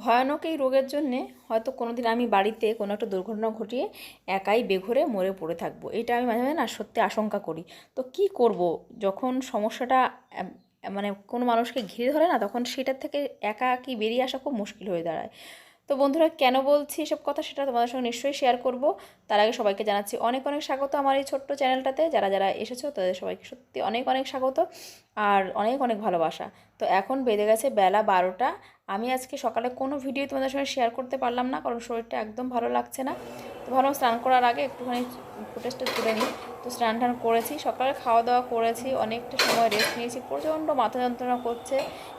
ভয়ানক এই রোগের জন্যে হয়তো কোনো দিন আমি বাড়িতে কোনো একটা দুর্ঘটনা ঘটিয়ে একাই বেঘরে মরে পড়ে থাকব। এটা আমি মাঝে মাঝে না সত্যি আশঙ্কা করি। তো কি করব? যখন সমস্যাটা মানে কোনো মানুষকে ঘিরে ধরে না, তখন সেটার থেকে একা কি বেরিয়ে আসা খুব মুশকিল হয়ে দাঁড়ায়। তো বন্ধুরা, কেন বলছি এসব কথা সেটা তোমাদের সঙ্গে নিশ্চয়ই শেয়ার করব। তার আগে সবাইকে জানাচ্ছি অনেক অনেক স্বাগত আমার এই ছোট্ট চ্যানেলটাতে। যারা যারা এসেছ, তাদের সবাইকে সত্যি অনেক অনেক স্বাগত আর অনেক অনেক ভালোবাসা। তো এখন বেঁধে গেছে বেলা বারোটা। আমি আজকে সকালে কোনো ভিডিও তোমাদের সঙ্গে শেয়ার করতে পারলাম না, কারণ শরীরটা একদম ভালো লাগছে না। তো ভালো স্নান করার আগে একটুখানি ফুটেজটা তুলে নিই। তো স্নান টান করেছি, সকালে খাওয়া দাওয়া করেছি, অনেকটা সময় রেস্ট নিয়েছি। প্রচণ্ড মাথা যন্ত্রণা করছে,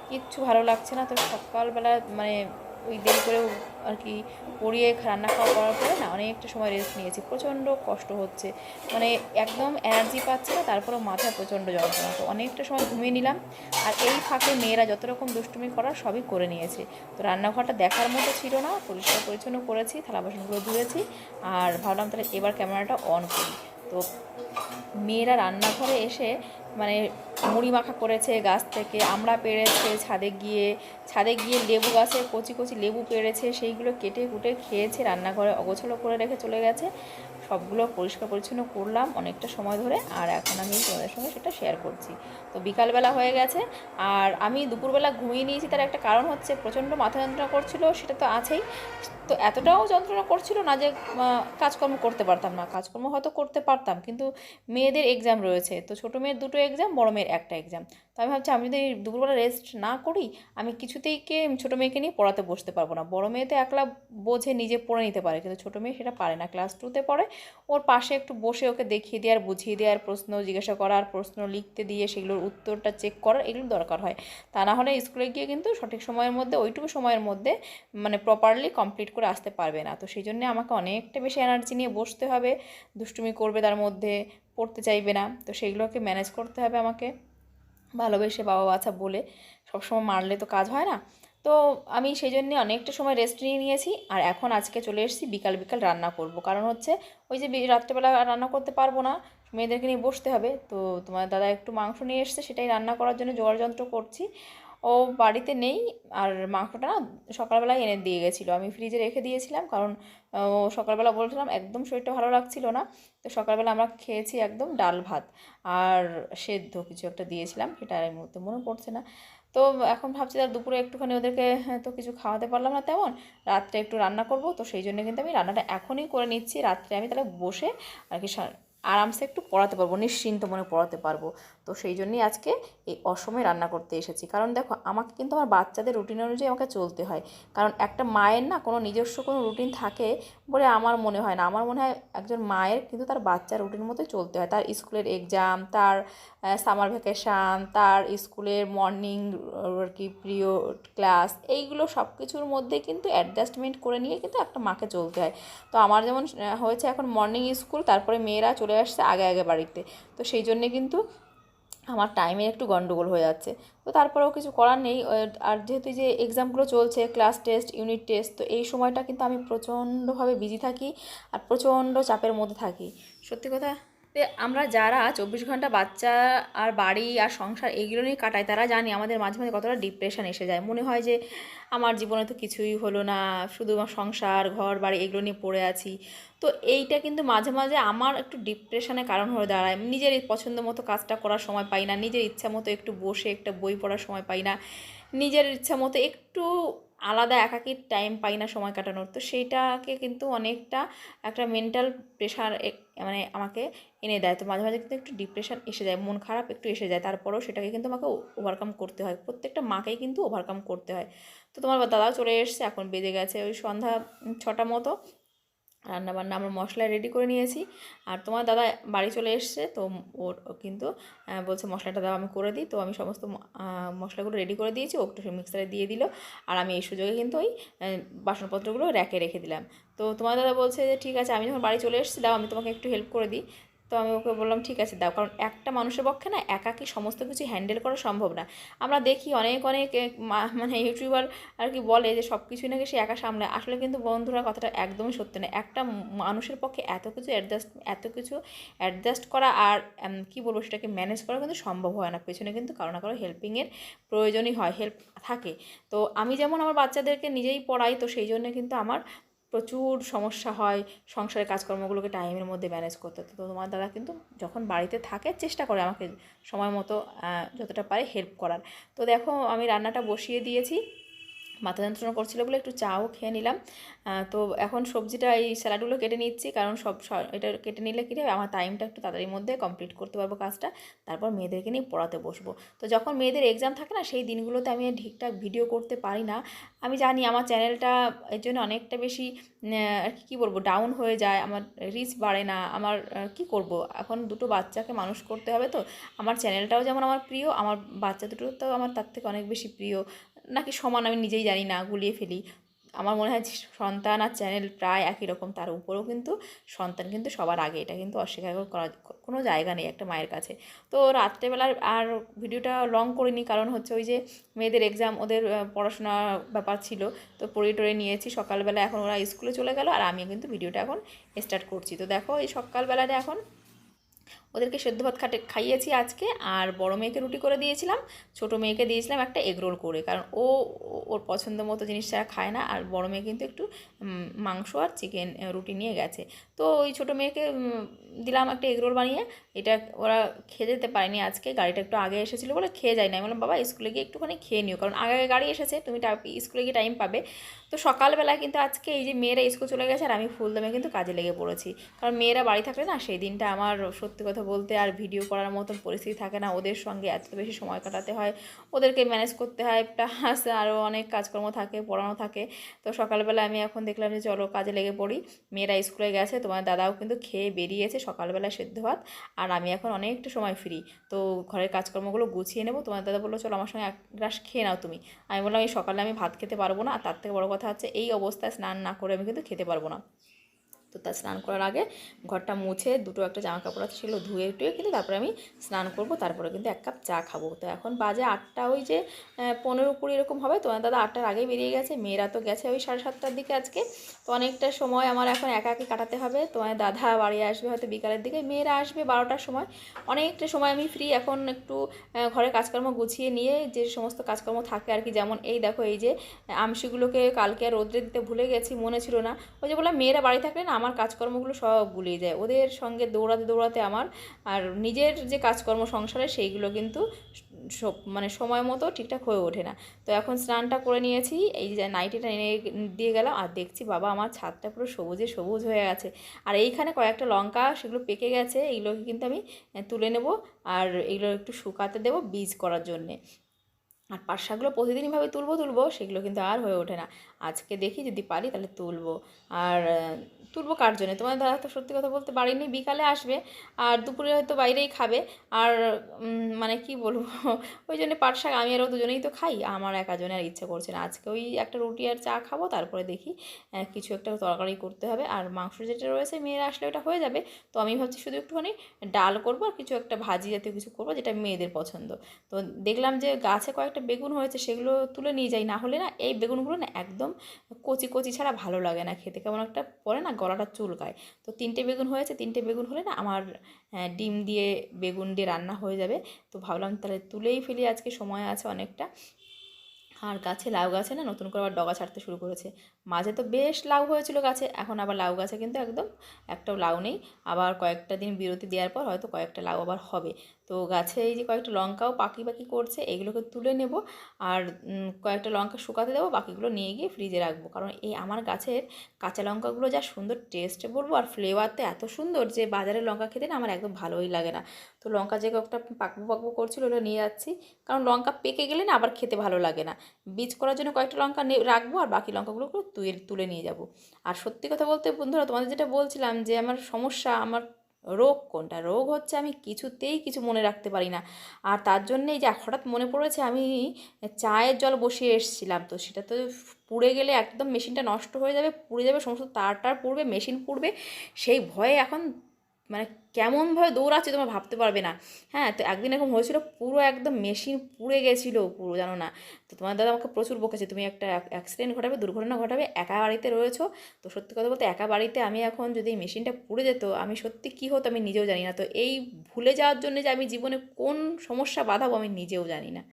কিচ্ছু ভালো লাগছে না। তো সকালবেলা মানে ওই দেরি করে আর কি পড়িয়ে রান্না খাওয়া করার পরে না অনেকটা সময় রেস্ট নিয়েছি। প্রচণ্ড কষ্ট হচ্ছে। মানে একদম এনার্জি পাচ্ছে না, তারপরেও মাথায় প্রচণ্ড যন্ত্রণা। তো অনেকটা সময় ঘুমিয়ে নিলাম। আর এই ফাঁকে মেয়েরা যত রকম দুষ্টুমি করার সবই করে নিয়েছে। তো রান্নাঘরটা দেখার মতো ছিল না, পরিষ্কার পরিচ্ছন্ন করেছি, থালা বাসনগুলো ধুয়েছি। আর ভাবলাম তাহলে এবার ক্যামেরাটা অন করি। তো মেয়েরা রান্নাঘরে এসে মানে মুড়ি মাখা করেছে গাছ থেকে, আমরা পেরেছে ছাদে গিয়ে ছাদে গিয়ে লেবু গাছে কচি কচি লেবু পেরেছে সেইগুলো কেটে কুটে খেয়েছে, রান্নাঘরে অগোছলো করে রেখে চলে গেছে। সবগুলো পরিষ্কার পরিচ্ছন্ন করলাম অনেকটা সময় ধরে আর এখন আমি তোমাদের সঙ্গে সেটা শেয়ার করছি। তো বিকালবেলা হয়ে গেছে আর আমি দুপুরবেলা ঘুমিয়ে নিয়েছি, তার একটা কারণ হচ্ছে প্রচণ্ড মাথা যন্ত্রণা করছিল, সেটা তো আছেই। তো এতটাও যন্ত্রণা করছিল না যে কাজকর্ম করতে পারতাম না। কাজকর্ম হয়তো করতে পারতাম, কিন্তু মেয়েদের এক্সাম রয়েছে। তো ছোটো মেয়ের দুটো এক্সাম বড় মেয়ের একটা এক্সাম তো আমি ভাবছি, আমি যদি দুপুরবেলা রেস্ট না করি, আমি কিছুতেই কে ছোটো মেয়েকে নিয়ে পড়াতে বসতে পারব না। বড় মেয়ে তো একলা বোঝে, নিজে পড়ে নিতে পারে, কিন্তু ছোটো মেয়ে সেটা পারে না। ক্লাস টুতে পড়ে ওর পাশে একটু বসে ওকে দেখিয়ে দেওয়ার বুঝিয়ে দেওয়ার প্রশ্ন জিজ্ঞাসা করার প্রশ্ন লিখতে দিয়ে সেগুলোর উত্তরটা চেক করার এগুলো দরকার হয়। তা না হলে স্কুলে গিয়ে কিন্তু সঠিক সময়ের মধ্যে, ওইটুকু সময়ের মধ্যে মানে প্রপারলি কমপ্লিট করে আসতে পারবে না। তো সেই জন্য আমাকে অনেকটা বেশি এনার্জি নিয়ে বসতে হবে, দুষ্টুমি করবে তার মধ্যে, পড়তে চাইবে না। তো সেগুলোকে ম্যানেজ করতে হবে আমাকে। ভালোবেসে বাবা বাচ্চা বলে। সবসময় মারলে তো কাজ হয় না। তো আমি সেই জন্যে অনেকটা সময় রেস্ট নিয়ে নিয়েছি, আর এখন আজকে চলে এসেছি, বিকাল বিকাল রান্না করব। কারণ হচ্ছে ওই যে রাত্রেবেলা রান্না করতে পারব না, মেয়েদেরকে নিয়ে বসতে হবে। তো তোমার দাদা একটু মাংস নিয়ে এসছে, সেটাই রান্না করার জন্য যন্ত্র করছি। ও বাড়িতে নেই, আর মাংসটা না সকালবেলায় এনে দিয়ে গেছিল। আমি ফ্রিজে রেখে দিয়েছিলাম, কারণ, ও সকালবেলা বলছিলাম একদম শরীরটা ভালো লাগছিল না। তো সকালবেলা আমরা খেয়েছি একদম ডাল ভাত, আর সেদ্ধ কিছু একটা দিয়েছিলাম, সেটা আর এই মুহূর্তে মনে পড়ছে না। তো এখন ভাবছি তার দুপুরে একটুখানি ওদেরকে হ্যাঁ, তো কিছু খাওয়াতে পারলাম না তেমন। রাত্রে একটু রান্না করব তো সেই জন্য কিন্তু আমি রান্নাটা এখনই করে নিচ্ছি। রাত্রে আমি তাহলে বসে আর কি আরামসে একটু পড়াতে পারব নিশ্চিন্ত মনে পড়াতে পারব। তো সেই জন্যই আজকে এই অসময়ে রান্না করতে এসেছি। কারণ দেখো আমাকে কিন্তু আমার বাচ্চাদের রুটিন অনুযায়ী আমাকে চলতে হয়। কারণ একটা মায়ের না কোনো নিজস্ব কোনো রুটিন থাকে বলে আমার মনে হয় না। আমার মনে হয় একজন মায়ের কিন্তু তার বাচ্চার রুটিন মতোই চলতে হয়। তার স্কুলের এক্সাম তার সামার ভ্যাকেশান তার স্কুলের মর্নিং আর কি প্রিয় ক্লাস এইগুলো সব কিছুর মধ্যে কিন্তু অ্যাডজাস্টমেন্ট করে নিয়ে কিন্তু একটা মাকে চলতে হয়। তো আমার যেমন হয়েছে এখন মর্নিং স্কুল তারপরে মেয়েরা চলে আসছে আগে আগে বাড়িতে। তো সেই জন্যে কিন্তু আমার টাইমের একটু গন্ডগোল হয়ে যাচ্ছে। তো তারপরেও কিছু করার নেই। আর যেহেতু যে এক্সামগুলো চলছে ক্লাস টেস্ট ইউনিট টেস্ট তো এই সময়টা কিন্তু আমি প্রচণ্ডভাবে বিজি থাকি আর প্রচণ্ড চাপের মধ্যে থাকি। সত্যি কথা যে আমরা যারা চব্বিশ ঘণ্টা বাচ্চা আর বাড়ি আর সংসার এইগুলো নিয়ে কাটাই, তারা জানি আমাদের মাঝে মাঝে কতটা ডিপ্রেশন এসে যায়। মনে হয় যে আমার জীবনে তো কিছুই হলো না, শুধু সংসার, ঘর, বাড়ি এগুলো নিয়ে পড়ে আছি। তো এইটা কিন্তু মাঝে মাঝে আমার একটু ডিপ্রেশনের কারণ হয়ে দাঁড়ায়। নিজের পছন্দ মতো কাজটা করার সময় পাই না, নিজের ইচ্ছা মতো একটু বসে একটা বই পড়ার সময় পাই না, নিজের ইচ্ছা মতো একটু আলাদা একাকী টাইম পাই না সময় কাটানোর। তো সেইটাকে কিন্তু অনেকটা একটা মেন্টাল প্রেশার মানে আমাকে এনে দেয়। তো মাঝে মাঝে কিন্তু একটু ডিপ্রেশন এসে যায়, মন খারাপ একটু এসে যায়। তারপরেও সেটাকে কিন্তু আমাকে ওভারকাম করতে হয়। প্রত্যেকটা মাকেই কিন্তু ওভারকাম করতে হয়। তো তোমার দাদাও চলে এসছে, এখন বেজে গেছে ওই সন্ধ্যা ছটা মতো। রান্নাবান্না আমার মশলা রেডি করে নিয়েছি। আর তোমার দাদা বাড়ি চলে এসছে, তো ওর কিন্তু বলছে মশলাটা দাও, আমি করে দিই। তো আমি সমস্ত মশলাগুলো রেডি করে দিয়েছি ও একটু মিক্সারে দিয়ে দিল। আর আমি এই সুযোগে কিন্তু ওই বাসনপত্রগুলো র্যাকে রেখে দিলাম। তো তোমার দাদা বলছে যে, ঠিক আছে, আমি যখন বাড়ি চলে এসেছিলাম, আমি তোমাকে একটু হেল্প করে দিই। তো আমি ওকে বললাম, ঠিক আছে, দাও। কারণ একটা মানুষের পক্ষে না একাকি সমস্ত কিছু হ্যান্ডেল করা সম্ভব না। আমরা দেখি অনেক অনেক মানে ইউটিউবার আর কি বলে যে সব কিছুই নাকি সে একা সামলায়। আসলে কিন্তু বন্ধুরা কথাটা একদমই সত্যি না। একটা মানুষের পক্ষে এত কিছু অ্যাডজাস্ট এত কিছু অ্যাডজাস্ট করা আর কি বলব সেটাকে ম্যানেজ করা কিন্তু সম্ভব হয় না। পেছনে কিন্তু কারও না কারও হেল্পিংয়ের প্রয়োজনই হয় হেল্প থাকে। তো আমি যেমন আমার বাচ্চাদেরকে নিজেই পড়াই, তো সেই জন্য কিন্তু আমার প্রচুর সমস্যা হয়, সংসারের কাজকর্মগুলোকে টাইমের মধ্যে ম্যানেজ করতে। তো তোমার দাদা কিন্তু যখন বাড়িতে থাকে চেষ্টা করে আমাকে সময় মতো যতটা পারে হেল্প করার। তো দেখো আমি রান্নাটা বসিয়ে দিয়েছি। মাথা যন্ত্রণা করছিল বলে একটু চাও খেয়ে নিলাম। তো এখন সবজিটা এই স্যালাডগুলো কেটে নিচ্ছি, কারণ সব এটা কেটে নিলে কী আমার টাইমটা একটু তাড়াতাড়ির মধ্যে কমপ্লিট করতে পারব কাজটা, তারপর মেয়েদেরকে নিয়ে পড়াতে বসবো। তো যখন মেয়েদের এক্সাম থাকে না, সেই দিনগুলোতে আমি ঠিকঠাক ভিডিও করতে পারি না। আমি জানি আমার চ্যানেলটা এর জন্য অনেকটা বেশি আর কি, কী বলব ডাউন হয়ে যায়, আমার রিচ বাড়ে না, আমার কি করব? এখন দুটো বাচ্চাকে মানুষ করতে হবে তো, আমার চ্যানেলটাও যেমন আমার প্রিয়, আমার বাচ্চা দুটো তো আমার তার থেকে অনেক বেশি প্রিয়। নাকি সমান আমি নিজেই জানি না গুলিয়ে ফেলি। আমার মনে হয় সন্তান আর চ্যানেল প্রায় একই রকম তার উপরেও কিন্তু সন্তান কিন্তু সবার আগে এটা কিন্তু অস্বীকার করার কোনো জায়গা নেই একটা মায়ের কাছে। তো রাত্রেবেলার আর ভিডিওটা লং করিনি কারণ হচ্ছে ওই যে মেয়েদের এক্সাম ওদের আহ, পড়াশোনা ব্যাপার ছিল। তো পড়ে টরে নিয়েছি সকালবেলা এখন ওরা স্কুলে চলে গেল আর আমি কিন্তু ভিডিওটা এখন স্টার্ট করছি। তো দেখো এই সকালবেলাটা এখন ওদেরকে সেদ্ধ ভাত খাটে, খাইয়েছি আজকে, আর বড় মেয়েকে রুটি করে দিয়েছিলাম। ছোট মেয়েকে দিয়েছিলাম একটা এগ রোল করে, কারণ ও ও- ওর পছন্দ মতো জিনিস ছাড়া খায় না। আর বড় মেয়ে কিন্তু একটু মাংস আর চিকেন রুটি নিয়ে গেছে। তো ওই ছোট মেয়েকে দিলাম একটা এগরোল বানিয়ে এটা ওরা খেয়ে যেতে পারেনি আজকে, গাড়িটা একটু আগে এসেছিল বলে খেয়ে যায় না বললাম, বাবা, স্কুলে গিয়ে একটুখানি খেয়ে নিও, কারণ আগে আগে গাড়ি এসেছে, তুমি স্কুলে গিয়ে টাইম পাবে। তো সকালবেলা কিন্তু আজকে এই যে মেয়েরা স্কুল চলে গেছে আর আমি ফুলদমে কিন্তু কাজে লেগে পড়েছি। কারণ মেয়েরা বাড়ি থাকলে না, সেই দিনটা আমার সত্যি কথা বলতে আর ভিডিও করার মতন পরিস্থিতি থাকে না। ওদের সঙ্গে এত বেশি সময় কাটাতে হয়, ওদেরকে ম্যানেজ করতে হয়। প্লাস আরও অনেক কাজকর্ম থাকে, পড়ানো থাকে। তো সকালবেলা আমি এখন দেখলাম যে, চলো কাজে লেগে পড়ি। মেয়েরা স্কুলে গেছে, তোমার দাদাও কিন্তু খেয়ে বেরিয়েছে সকালবেলা সেদ্ধ ভাত। আর আমি এখন অনেকটা সময় ফ্রি তো ঘরের কাজকর্মগুলো গুছিয়ে নেব। তোমার দাদা বলল, চলো আমার সঙ্গে এক গ্লাস খেয়ে নাও তুমি। আমি বললাম, এই সকালে আমি ভাত খেতে পারব না। আর তার থেকে বড় কথা হচ্ছে, এই অবস্থায় স্নান না করে আমি কিন্তু খেতে পারব না। তো তার স্নান করার আগে ঘরটা মুছে দুটো একটা জামা কাপড় ছিল ধুয়ে টুয়ে কিন্তু তারপরে আমি স্নান করব, তারপরে কিন্তু এক কাপ চা খাব। তো এখন বাজে আটটা ওই যে পনেরো কুড়ি এরকম হবে। তোমার দাদা আটটার আগেই বেরিয়ে গেছে, মেয়েরা তো গেছে ওই সাড়ে সাতটার দিকে আজকে। তো অনেকটা সময় আমার এখন একা একা কাটাতে হবে। তোমার দাদা বাড়ি আসবে হয়তো বিকালের দিকে, মেয়েরা আসবে বারোটার সময়। অনেকটা সময় আমি ফ্রি এখন একটু ঘরের কাজকর্ম গুছিয়ে নিয়ে যে সমস্ত কাজকর্ম থাকে আর কি, যেমন এই দেখো, এই যে আমসিগুলোকে কালকে আর রোদ্রে দিতে ভুলে গেছি, মনে ছিল না। ওই যে বললাম, মেয়েরা বাড়ি থাকলে না আমার কাজকর্মগুলো সব গুলিয়ে যায়। ওদের সঙ্গে দৌড়াতে দৌড়াতে আমার আর নিজের যে কাজকর্ম সংসারে সেইগুলো কিন্তু মানে সময় মতো ঠিকঠাক হয়ে ওঠে না। তো এখন স্নানটা করে নিয়েছি, এই যে নাইটিটা এনে দিয়ে গেলাম আর দেখছি বাবা আমার ছাদটা পুরো সবুজে সবুজ হয়ে গেছে। আর এইখানে কয়েকটা লঙ্কা সেগুলো পেকে গেছে এইগুলোকে কিন্তু আমি তুলে নেব আর এগুলো একটু শুকাতে দেবো বীজ করার জন্যে। আর পাট শাকগুলো প্রতিদিনইভাবে তুলবো তুলবো সেগুলো কিন্তু আর হয়ে ওঠে না। আজকে দেখি যদি পারি তাহলে তুলবো। আর তুলবো কার জন্য? তোমাদের দাদা তো সত্যি কথা বলতে বাড়ি নেই বিকালে আসবে আর দুপুরে হয়তো বাইরেই খাবে। আর মানে কি বলব? ওই জন্য পাট শাক আমি আর ও দুজনেই তো খাই, আমার একা জনের আর ইচ্ছা করছে না। আজকে ওই একটা রুটি আর চা খাব, তারপরে দেখি কিছু একটা তরকারি করতে হবে। আর মাংস যেটা রয়েছে, মেয়েরা আসলে ওটা হয়ে যাবে। তো আমি ভাবছি শুধু একটুখানি ডাল করব আর কিছু একটা ভাজি জাতীয় কিছু করব, যেটা মেয়েদের পছন্দ। তো দেখলাম যে গাছে কয়েকটা বেগুন হয়েছে, সেগুলো তুলে নিয়ে যাই। না হলে না, এই বেগুনগুলো না একদম কচি কচি ছাড়া ভালো লাগে না খেতে। কেমন একটা পরে না গলাটা চুলকায়। তো তিনটে বেগুন হয়েছে, তিনটে বেগুন হলে না আমার ডিম দিয়ে বেগুন দিয়ে রান্না হয়ে যাবে। তো ভাবলাম তাহলে তুলেই ফেলি, আজকে সময় আছে অনেকটা। আর গাছে লাউ গাছে না নতুন করে আবার ডগা ছাড়তে শুরু করেছে। মাঝে তো বেশ লাউ হয়েছিল গাছে, এখন আবার লাউ গাছে কিন্তু একদম একটাও লাউ নেই। আবার কয়েকটা দিন বিরতি দেওয়ার পর হয়তো কয়েকটা লাউ আবার হবে। তো গাছে এই যে কয়েকটা লঙ্কাও পাকি পাকি করছে, এগুলোকে তুলে নেব আর কয়েকটা লঙ্কা শুকাতে দেবো, বাকিগুলো নিয়ে গিয়ে ফ্রিজে রাখব। কারণ এই আমার গাছের কাঁচা লঙ্কাগুলো যা সুন্দর টেস্ট বলব আর ফ্লেভার তো এত সুন্দর যে বাজারের লঙ্কা খেতে না আমার একদম ভালোই লাগে না। তো লঙ্কা যে কয়েকটা পাকবো পাকবো করছিল ওগুলো নিয়ে যাচ্ছি। কারণ লঙ্কা পেকে গেলে না আবার খেতে ভালো লাগে না। বীজ করার জন্য কয়েকটা লঙ্কা রাখব আর বাকি লঙ্কাগুলো তুলে তুলে নিয়ে যাব। আর সত্যি কথা বলতে বন্ধুরা, তোমাদের যেটা বলছিলাম যে আমার সমস্যা, আমার রোগ কোনটা? রোগ হচ্ছে আমি কিছুতেই কিছু মনে রাখতে পারি না। আর তার জন্যেই যে হঠাৎ মনে পড়েছে আমি চায়ের জল বসিয়ে এসেছিলাম, তো সেটা তো পুড়ে গেলে একদম মেশিনটা নষ্ট হয়ে যাবে, পুড়ে যাবে, সমস্ত তার টার পুড়বে, মেশিন পুড়বে। সেই ভয়ে এখন মানে কেমনভাবে দৌড়াচ্ছে তোমরা ভাবতে পারবে না। হ্যাঁ তো একদিন এরকম হয়েছিল, পুরো একদম মেশিন পুড়ে গেছিল, পুরো জানো না। তো তোমার দাদা আমাকে প্রচুর বকেছে, তুমি একটা অ্যাক্সিডেন্ট ঘটাবে, দুর্ঘটনা ঘটাবে, একা বাড়িতে রয়েছো। তো সত্যি কথা বলতে একা বাড়িতে আমি এখন যদি এই মেশিনটা পুড়ে যেত, আমি সত্যি কী হতো আমি নিজেও জানি না। তো এই ভুলে যাওয়ার জন্য যে আমি জীবনে কোন সমস্যা বাঁধাবো আমি নিজেও জানি না।